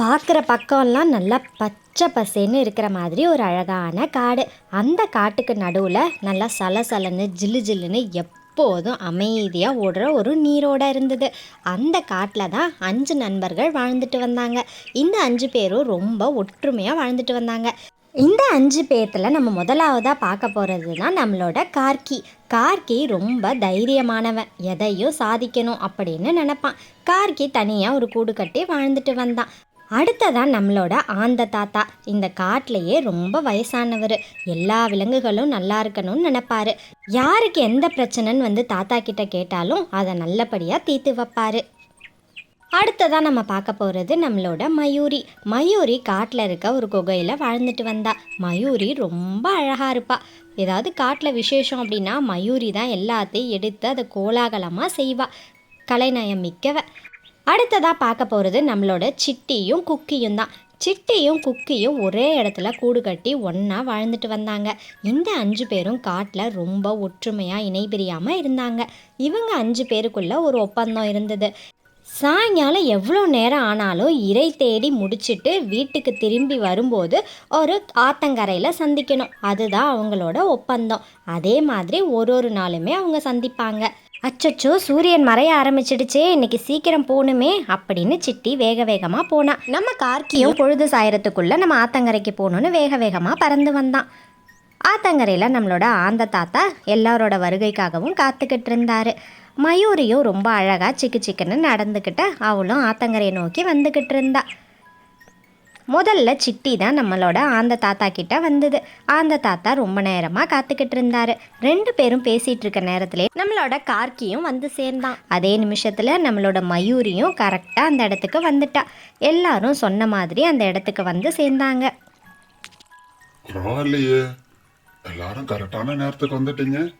பார்க்குற பக்கம்லாம் நல்லா பச்சை பசேன்னு இருக்கிற மாதிரி ஒரு அழகான காடு. அந்த காட்டுக்கு நடுவில் நல்லா சலசலன்னு ஜில்லு ஜில்லுன்னு எப்போதும் அமைதியாக ஓடுற ஒரு நீரோட இருந்தது. அந்த காட்டில் தான் அஞ்சு நண்பர்கள் வாழ்ந்துட்டு வந்தாங்க. இந்த அஞ்சு பேரும் ரொம்ப ஒற்றுமையாக வாழ்ந்துட்டு வந்தாங்க. இந்த அஞ்சு பேர்த்தில் நம்ம முதலாவதாக பார்க்க போகிறது தான் நம்மளோட கார்கி. கார்கி ரொம்ப தைரியமானவன். எதையும் சாதிக்கணும் அப்படின்னு நினப்பான். கார்கி தனியாக ஒரு கூடு கட்டி வாழ்ந்துட்டு வந்தான். அடுத்ததான் நம்மளோட ஆந்த தாத்தா. இந்த காட்டிலேயே ரொம்ப வயசானவர். எல்லா விலங்குகளும் நல்லா இருக்கணும்னு நினைப்பாரு. யாருக்கு எந்த பிரச்சனைன்னு வந்து தாத்தா கிட்ட கேட்டாலும் அதை நல்லபடியாக தீர்த்து வைப்பாரு. அடுத்ததாக நம்ம பார்க்க போகிறது நம்மளோட மயூரி. மயூரி காட்டில் இருக்க ஒரு குகையில் வாழ்ந்துட்டு வந்தா. மயூரி ரொம்ப அழகாக இருப்பா. ஏதாவது காட்டில் விசேஷம் அப்படின்னா மயூரி தான் எல்லாத்தையும் எடுத்து அதை கோலாகலமாக செய்வாள் கலைநயம் மிக்கவ. அடுத்ததாக பார்க்க போகிறது நம்மளோட சிட்டியும் குக்கியும் தான். சிட்டியும் குக்கியும் ஒரே இடத்துல கூடு கட்டி ஒன்றா வாழ்ந்துட்டு வந்தாங்க. இந்த அஞ்சு பேரும் காட்டில் ரொம்ப ஒற்றுமையாக இணை பிரியாமல் இருந்தாங்க. இவங்க அஞ்சு பேருக்குள்ள ஒரு ஒப்பந்தம் இருந்தது. சாயங்காலம் எவ்வளோ நேரம் ஆனாலும் இறை தேடி முடிச்சுட்டு வீட்டுக்கு திரும்பி வரும்போது ஒரு ஆத்தங்கரையில் சந்திக்கணும். அதுதான் அவங்களோட ஒப்பந்தம். அதே மாதிரி ஒரு ஒரு நாளுமே அவங்க சந்திப்பாங்க. அச்சச்சோ சூரியன் மறைய ஆரம்பிச்சிடுச்சே இன்னைக்கு சீக்கிரம் போகணுமே அப்படின்னு சிட்டி வேக வேகமாக போனான் நம்ம கார்க்கியும் பொழுது சாயறதுக்குள்ள நம்ம ஆத்தங்கரைக்கு போகணுன்னு வேக வேகமாக பறந்து வந்தான். ஆத்தங்கரையில் நம்மளோட ஆந்த தாத்தா எல்லாரோட வருகைக்காகவும் காத்துக்கிட்டு இருந்தாரு. மயூரியும் ரொம்ப அழகாக சிக்கு சிக்குன்னு நடந்துக்கிட்டு அவளும் ஆத்தங்கரையை நோக்கி வந்துக்கிட்டு இருந்தாள் முதல்ல சிட்டி தான் நம்மளோட ஆந்த தாத்தா கிட்ட வந்தது. ஆந்த தாத்தா ரொம்ப நேரமாக காத்துக்கிட்டு இருந்தாரு. ரெண்டு பேரும் பேசிட்டு இருக்க நேரத்திலே நம்மளோட கார்க்கியும் வந்து சேர்ந்தான். அதே நிமிஷத்தில் நம்மளோட மயூரியும் கரெக்டாக அந்த இடத்துக்கு வந்துட்டா. எல்லாரும் சொன்ன மாதிரி அந்த இடத்துக்கு வந்து சேர்ந்தாங்க. பரவாயில்லையே. எல்லாரும் கரெக்டான நேரத்துக்கு வந்துட்டீங்க.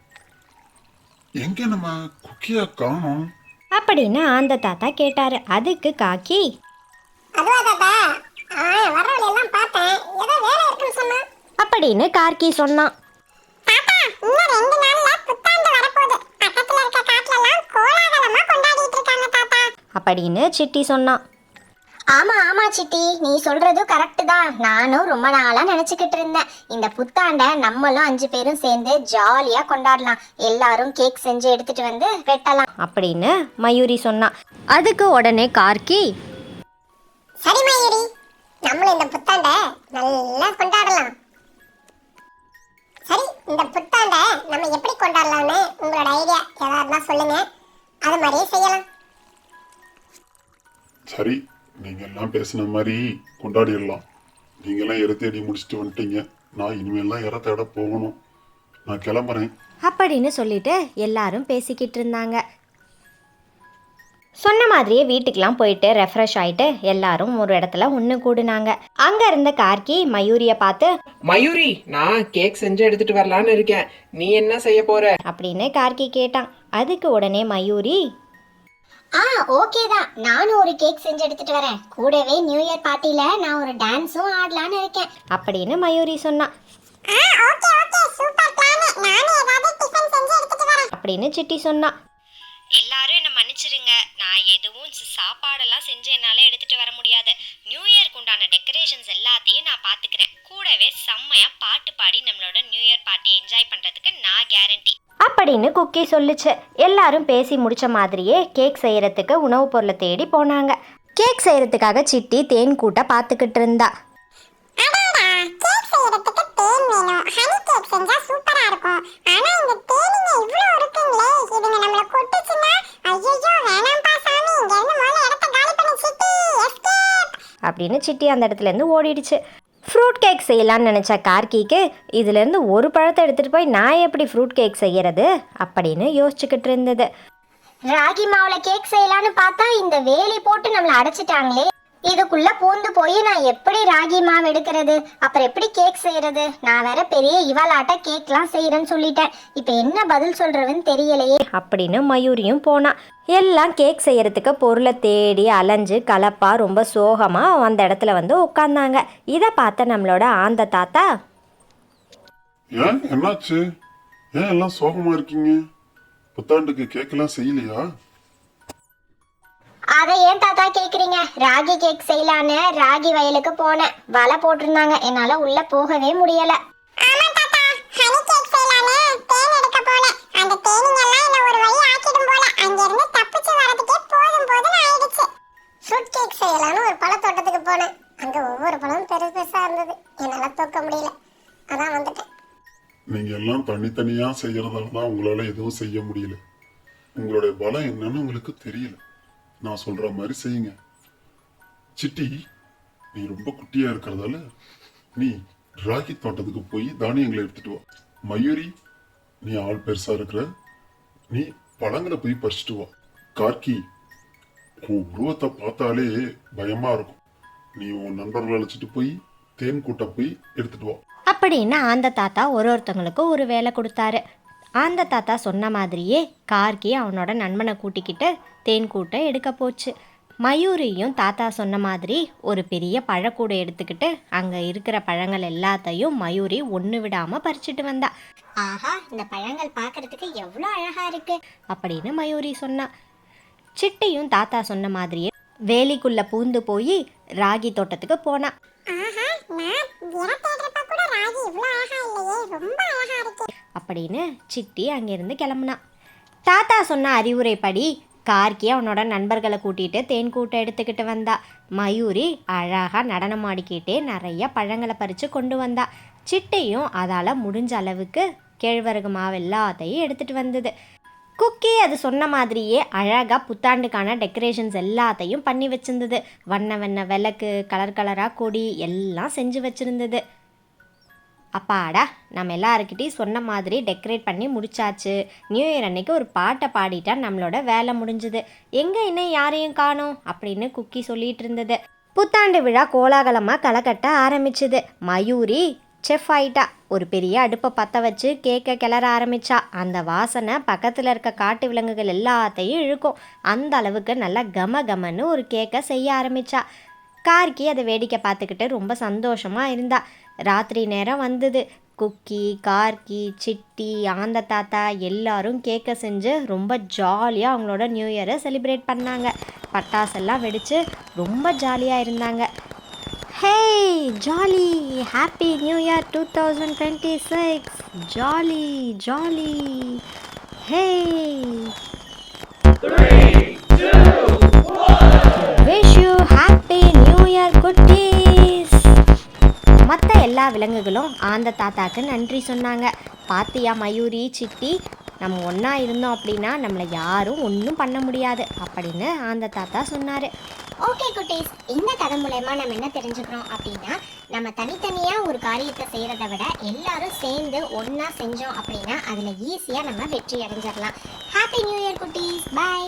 எங்க நம்ம குக்கியா காணோம்? அப்படின்னு ஆந்த தாத்தா கேட்டாரு. அதுக்கு காக்கி அதுவா தாத்தா அப்படின்னு கார்க்கி சொன்னான். அப்படின்னு சிட்டி சொன்னான். ஆமா ஆமா சிட்டி. நீ சொல்றது கரெக்ட் தான். நானும் ரொம்ப நாளா நினைச்சுக்கிட்டு இருந்தேன். இந்த புத்தாண்டை நம்மளும் அஞ்சு பேரும் சேர்ந்து ஜாலியா கொண்டாடலாம். எல்லாரும் கேக் செஞ்சு எடுத்துட்டு வந்து வெட்டலாம். அப்படின்னு மயூரி சொன்னான். அதுக்கு உடனே கார்க்கி சரி மயூரி. நம்மளும் இந்த புத்தாண்டை நல்லா கொண்டாடலாம். சரி இந்த புத்தாண்டை நம்ம எப்படி கொண்டாடலாம்னு உங்களோட ஐடியா ஏதாவது இருந்தா சொல்லுங்க. அது மாதிரியே செய்யலாம். சரி நீங்க எல்லாம் பேசின மாதிரி கொண்டாடிடலாம். நீங்க எல்லாம் இறை தேடி முடிச்சுட்டு வந்துட்டீங்க. நான் இனிமேல் தான் இறை தேட போகணும். நான் கிளம்புறேன். அப்படின்னு சொல்லிட்டு எல்லாரும் பேசிக்கிட்டு இருந்தாங்க. சொன்ன மாதிரியே வீட்டுக்கெல்லாம் போயிட்டு ரெஃப்ரெஷ் ஆயிட்டு எல்லாரும் ஒரு இடத்துல ஒன்று கூடுனாங்க. அங்க இருந்த கார்க்கி மயூரியை பார்த்து மயூரி நான் கேக் செஞ்சு எடுத்துட்டு வரலான்னு இருக்கேன். நீ என்ன செய்ய போற? அப்படின்னு கார்க்கி கேட்டான். அதுக்கு உடனே மயூரி ஆ ஓகே தான். நானும் ஒரு கேக் செஞ்சு எடுத்துட்டு வரேன். கூடவே நியூ இயர் பார்ட்டில நான் ஒரு டான்ஸும் ஆடலாம்னு இருக்கேன். அப்படின்னு மயூரி சொன்னான். ஆ ஓகே ஓகே சூப்பர் பிளான் நானும் ஏதாவது டிஃபன் செஞ்சு எடுத்துட்டு வரேன். அப்படின்னு சிட்டி சொன்னான். எல்லாரும் என்ன மன்னிச்சிருங்க. நான் எதுவும் சாப்பாடெல்லாம் செஞ்சு என்னால் எடுத்துட்டு வர முடியாது. நியூ இயர்க்கு உண்டான டெக்கரேஷன்ஸ் எல்லாத்தையும் நான் பார்த்துக்கிறேன் கூடவே செம்மையா பாட்டு பாடி நம்மளோட நியூ இயர் பார்ட்டியை என்ஜாய் பண்ணுறதுக்கு நான் கேரண்டி அப்படின்னு குக்கி சொல்லுச்சு. எல்லாரும் பேசி முடிச்ச மாதிரியே கேக் செய்யறதுக்கு உணவுப் பொருளை தேடி போனாங்க. கேக் செய்யறதுக்காக சிட்டி தேன் கூட்ட பார்த்துக்கிட்டு இருந்தா. அடாடா கேக் செய்யறதுக்கு தேன் வேணும். ஹனி கேக் செஞ்சா அப்படின்னு சிட்டி அந்த இடத்துல இருந்து ஓடிடுச்சு. ஃப்ரூட் கேக் செய்யலாம்னு நினச்ச கார்க்கிக்கு இதுலேருந்து ஒரு பழத்தை எடுத்துகிட்டு போய் நான் எப்படி ஃப்ரூட் கேக் செய்யறது அப்படின்னு யோசிச்சுக்கிட்டு இருந்தது. ராகி மாவுல கேக் செய்யலாம்னு பார்த்தா இந்த வேலி போட்டு நம்மளை அடைச்சிட்டாங்களே. இதுக்குள்ள பூந்து போய் நான் எப்படி ராகி மாவு எடுக்கிறது? அப்புறம் எப்படி கேக் செய்யறது? நான் வேற பெரிய இவளாட்ட கேக்லாம் செய்யறேன்னு சொல்லிட்டேன். இப்போ என்ன பதில் சொல்றதுன்னு தெரியலையே. அப்படின்னு மயூரியும் போனான் எல்லாம் கேக் செய்யறதுக்கு பொருளை தேடி அலைஞ்சு கலப்பா ரொம்ப சோகமாக அந்த இடத்துல வந்து உட்காந்தாங்க இதை பார்த்த நம்மளோட ஆந்த தாத்தா ஏன்? என்னாச்சு? ஏன் எல்லாம் சோகமா இருக்கீங்க? புத்தாண்டுக்கு கேக்கெல்லாம் செய்யலையா? அதை ஏன் தாத்தா கேக்குறீங்க? ராகி கேக் செய்யலான்னு ராகி வயலுக்கு போனேன். வலை போட்டிருந்தாங்க. என்னால உள்ள போகவே முடியல. ஆமா தாத்தா. ஹனி கேக் செய்யலான்னு தேன் எடுக்க போனேன். அந்த தேனீங்க எல்லாம் என்ன ஒரு வழி ஆக்கிடும் போல. அங்க இருந்து தப்பிச்சு வரதுக்கே போதும் போதும் ஆயிடுச்சு. ஃப்ரூட் கேக் செய்யலான்னு ஒரு பழத்தோட்டத்துக்கு போனேன். அங்க ஒவ்வொரு பழமும் பெருசு பெருசா இருந்தது. என்னால தூக்க முடியல. அதான் வந்துட்டேன். நீங்க எல்லாம் தனித்தனியா செய்யறதால தான் உங்களால எதுவும் செய்ய முடியல. உங்களுடைய பலம் என்னன்னு உங்களுக்கு தெரியல. நான் சொல்ற மாதிரி செய்யுங்க. சிட்டி நீ ரொம்ப குட்டியா இருக்கிறதால நீ ராகி தோட்டத்துக்கு போய் தானியங்களை எடுத்துட்டு வா. மயூரி நீ ஆள் பெருசா இருக்கிற நீ பழங்களை போய் பறிச்சுட்டு வா. கார்கி உன் உருவத்தை பார்த்தாலே பயமா இருக்கும். நீ உன் நண்பர்களை அழைச்சிட்டு போய் தேன் கூட்ட போய் எடுத்துட்டு வா. அப்படின்னு அந்த தாத்தா ஒரு ஒருத்தவங்களுக்கு ஒரு வேலை கொடுத்தாரு. ஆந்த தாத்தா சொன்ன மாதிரியே கார்கி அவனோட நண்பனை கூட்டிக்கிட்டு தேன் கூட்டை எடுக்க போச்சு. மயூரியும் தாத்தா சொன்ன மாதிரி ஒரு பெரிய பழக்கூடை எடுத்துக்கிட்டு அங்கே இருக்கிற பழங்கள் எல்லாத்தையும் மயூரி ஒன்று விடாமல் பறிச்சிட்டு வந்தா. ஆஹா இந்த பழங்கள் பார்க்கிறதுக்கு எவ்வளோ அழகா இருக்கு. அப்படின்னு மயூரி சொன்னா. சிட்டியும் தாத்தா சொன்ன மாதிரியே வேலிக்குள்ள பூந்து போய் ராகி தோட்டத்துக்கு போனா. அப்படின்னு சிட்டி அங்கேருந்து கிளம்புனான். தாத்தா சொன்ன அறிவுரைப்படி கார்கி அவனோட நண்பர்களை கூட்டிகிட்டு தேன் கூட்டம் எடுத்துக்கிட்டு வந்தா. மயூரி அழகாக நடனம் ஆடிக்கிட்டே நிறைய பழங்களை பறித்து கொண்டு வந்தா. சிட்டையும் அதால் முடிஞ்ச அளவுக்கு கேழ்வரகு மாவு எல்லாத்தையும் எடுத்துகிட்டு வந்தது. குக்கி அது சொன்ன மாதிரியே அழகாக புத்தாண்டுக்கான டெக்கரேஷன்ஸ் எல்லாத்தையும் பண்ணி வச்சிருந்தது. வண்ண வண்ண விளக்கு கலர் கலராக கொடி எல்லாம் செஞ்சு வச்சுருந்தது. அப்பாடா நம்ம எல்லாருக்கிட்டையும் சொன்ன மாதிரி டெக்கரேட் பண்ணி முடிச்சாச்சு. நியூ இயர் அன்னைக்கு ஒரு பாட்டை பாடிட்டா நம்மளோட வேலை முடிஞ்சுது. எங்கே இன்னும் யாரையும் காணும்? அப்படின்னு குக்கி சொல்லிட்டு இருந்தது. புத்தாண்டு விழா கோலாகலமாக களக்கட்ட ஆரம்பிச்சுது. மயூரி செஃப் ஆயிட்டா. ஒரு பெரிய அடுப்பை பற்ற வச்சு கேக்கை கிளற ஆரம்பிச்சா. அந்த வாசனை பக்கத்தில் இருக்க காட்டு விலங்குகள் எல்லாத்தையும் இழுக்கும். அந்த அளவுக்கு நல்லா கம கமன்னு ஒரு கேக்கை செய்ய ஆரம்பிச்சா. கார்கி அதை வேடிக்கை பார்த்துக்கிட்டு ரொம்ப சந்தோஷமாக இருந்தாள் ராத்திரி நேரம் வந்தது. குக்கி கார்கி சிட்டி ஆந்த தாத்தா எல்லாரும் கேக்கை செஞ்சு ரொம்ப ஜாலியாக அவங்களோட நியூ இயரை செலிப்ரேட் பண்ணாங்க. பட்டாசெல்லாம் வெடித்து ரொம்ப ஜாலியாக இருந்தாங்க. Hey jolly happy new year two thousand twenty six. Jolly jolly. Hey எல்லா விலங்குகளும் ஆந்த தாத்தாக்கு நன்றி சொன்னாங்க. பாத்தியா மயூரி சிட்டி நம்ம ஒன்றா இருந்தோம் அப்படின்னா நம்மளை யாரும் ஒன்றும் பண்ண முடியாது அப்படின்னு ஆந்த தாத்தா சொன்னார். ஓகே குட்டீஸ் இந்த கதை மூலயமா நம்ம என்ன தெரிஞ்சுக்கிறோம் அப்படின்னா நம்ம தனித்தனியாக ஒரு காரியத்தை செய்கிறத விட எல்லாரும் சேர்ந்து ஒன்றா செஞ்சோம் அப்படின்னா அதில் ஈஸியாக நம்ம வெற்றி அடைஞ்சிடலாம் ஹாப்பி நியூ இயர் குட்டீஸ் பை